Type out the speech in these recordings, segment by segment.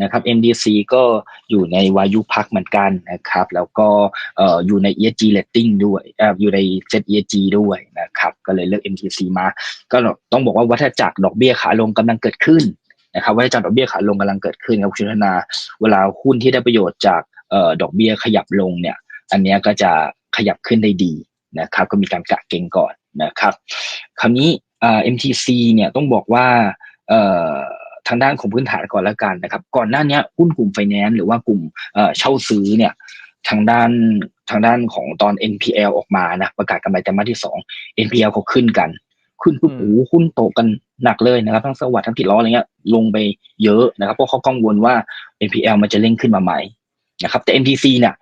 นะครับ MDC ก็อยู่ในวายุพักเหมือนกันนะครับ แล้วก็อยู่ใน ESG rating ด้วยอยู่ใน Set ESG ด้วยนะครับ ก็เลยเลือก MTC มา ก็ต้องบอกว่าวัฏจักรดอกเบี้ยขาลงกำลังเกิดขึ้นนะครับวัฏจักรดอกเบี้ยขาลงกำลังเกิดขึ้นครับคุณชนา เวลาหุ้นที่ได้ประโยชน์จากดอกเบี้ยขยับลงเนี่ย อันนี้ก็จะขยับขึ้นได้ดีนะครับ ก็มีการกะเก็งก่อนนะครับ คราวนี้ MTC เนี่ยต้องบอกว่า ทางด้านของพื้นฐานก่อนแล้วกันนะครับ ก่อนหน้านี้หุ้นกลุ่มไฟแนนซ์หรือว่ากลุ่มเช่าซื้อเนี่ยทางด้านทางด้านของตอน NPL ออกมานะประกาศกำไรไตรมาสที่สอง NPL เขาขึ้นกัน ขึ้นปุ๊บโอ้หุ้นโตกันหนักเลยนะครับ ทั้งสวัสดิ์ทั้งติดล้ออะไรเงี้ยลงไปเยอะนะครับเพราะเขากังวลว่า NPL มันจะเร่งขึ้นมาใหม่นะครับ แต่ MTC เนี่ย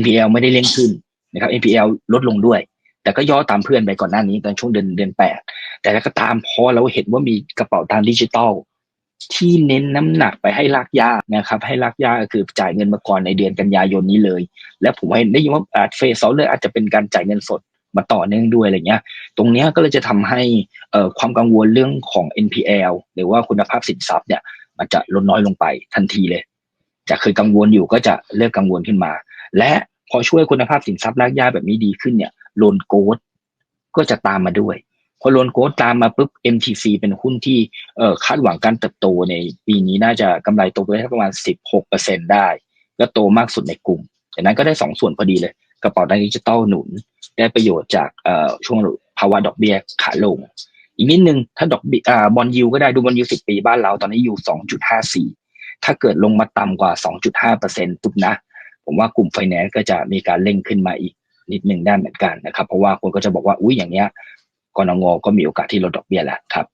NPL ไม่ได้เร่งขึ้นนะครับ NPL ลดลงด้วย แต่ก็ย่อตามเพื่อนไปก่อนหน้านี้ตอนช่วงเดือนเดือนแปดแต่แล้วก็ตามพอเราเห็นว่ามีกระเป๋าตังค์ดิจิตอล ที่เน้นน้ำหนักไปให้ลากยานะครับ ให้ลากยาคือจ่ายเงินมาก่อนในเดือนกันยายนนี้เลย แล้วผมเห็นได้ยินว่าอาจเฟสสองเลยอาจจะเป็นการจ่ายเงินสดมาต่อเนื่องด้วยอะไรเงี้ย ตรงเนี้ยก็เลยจะทำให้เอ่อความกังวลเรื่องของ NPL หรือว่าคุณภาพสินทรัพย์เนี่ย มันจะลดน้อยลงไปทันทีเลย จะเคยกังวลอยู่ก็จะเลิกกังวลขึ้นมา และพอช่วยคุณภาพสินทรัพย์ลากยาแบบนี้ดีขึ้นเนี่ยโลนโกดก็จะตามมาด้วย พอโลนโกดตามมาปุ๊บ MTC เป็นหุ้นที่เอ่อคาดหวังการเติบโตในปีนี้น่าจะกำไรโตไปได้ประมาณ 16%ได้ ก็โตมากสุดในกลุ่มดังนั้นก็ได้สองส่วนพอดีเลย กระเป๋าตังดิจิตอลหนุน ได้ประโยชน์จากเอ่อช่วงภาวะดอกเบี้ยขาลง อีกนิดนึง ถ้าดอกเบี้ยอ่บอลยูก็ได้ดูบอลยูสิบปีบ้านเราตอนนี้อยู่สองจุดห้าสี่ถ้าเกิดลงมาต่ำกว่าสองจุดห้าเปอร์เซ็นต์ปุ๊บนะ ผมว่ากลุ่มไฟแนนซ์ก็จะมีการเร่งขึ้นมาอีกนิดหนึ่งได้เหมือนกันนะครับ เพราะว่าคนก็จะบอกว่าอุ้ยอย่างเนี้ย กรงก็มีโอกาสที่ลดดอกเบี้ยแล้วครับ